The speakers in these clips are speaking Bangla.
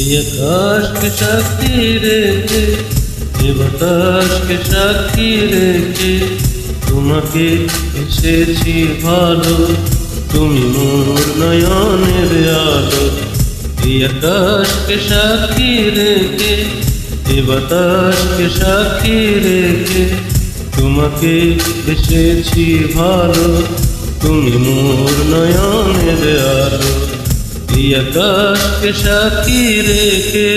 এই আকাশকে সাক্ষী রেখে, এ বাতাসকে সাক্ষী রেখে তোমাকে এসেছি ভালো। তুমি মোর নয়নের আলো, এই আকাশকে সাক্ষী রেখে, এ বাতাসকে সাক্ষী রেখে তোমাকে এসেছি ভালো। তুমি মোর নয়নের আলো। এই আকাশকে সাক্ষী রেখে।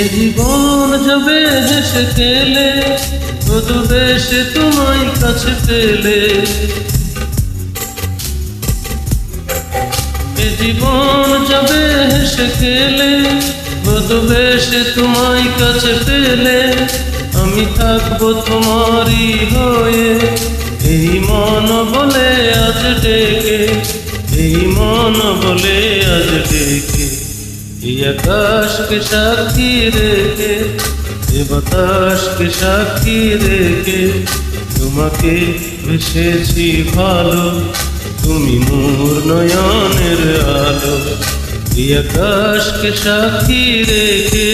এ জীবন যাবে হেসে খেলে তোমায় কাছে পেলে। জীবন যাবে হেসে খেলে বেশে তোমায় কাছে পেলে, আমি থাকব তোমারই হয়ে। এই মন বলে আজ ডেকে, এই মন বলে আজ ডেকে। এই আকাশকে সাক্ষী রেখে, এ বাতাসকে সাক্ষী রেখে, তোমাকে ভেসেছি ভালো। তুমি মোর নয়নের আলো আকাশকে রেখে।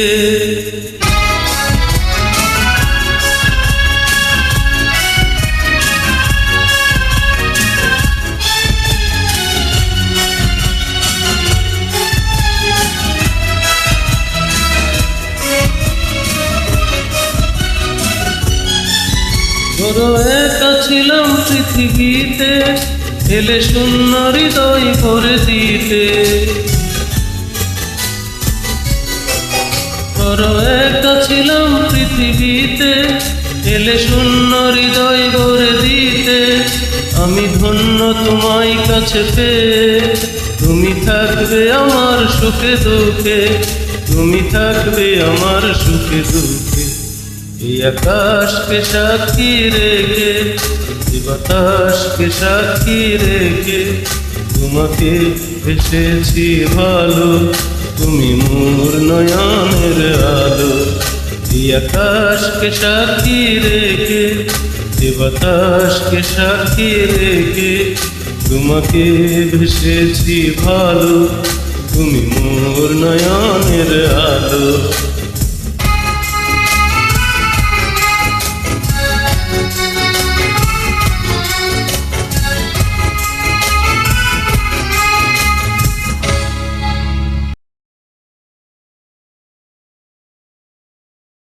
ছিলাম পৃথিবীতে এলে শূন্য হৃদয় করে দিতে। বড় একা ছিলাম পৃথিবীতে এলে শূন্য হৃদয় ভরে দিতে। আমি ধন্য তোমায় কাছে পেয়ে, তুমি থাকবে আমার সুখে দুঃখে, তুমি থাকবে আমার সুখে দুঃখে। এই আকাশকে সাক্ষী রেখে এই বাতাসকে সাক্ষী রেখে তোমাকে এসেছি ভালো। তুমি মোর নয়নের আলো। এই আকাশকে সাক্ষী রেখে এ বাতাসকে সাক্ষী রেখে তোমাকে ভেসেছি ভালো। তুমি মোর নয়নের আলো।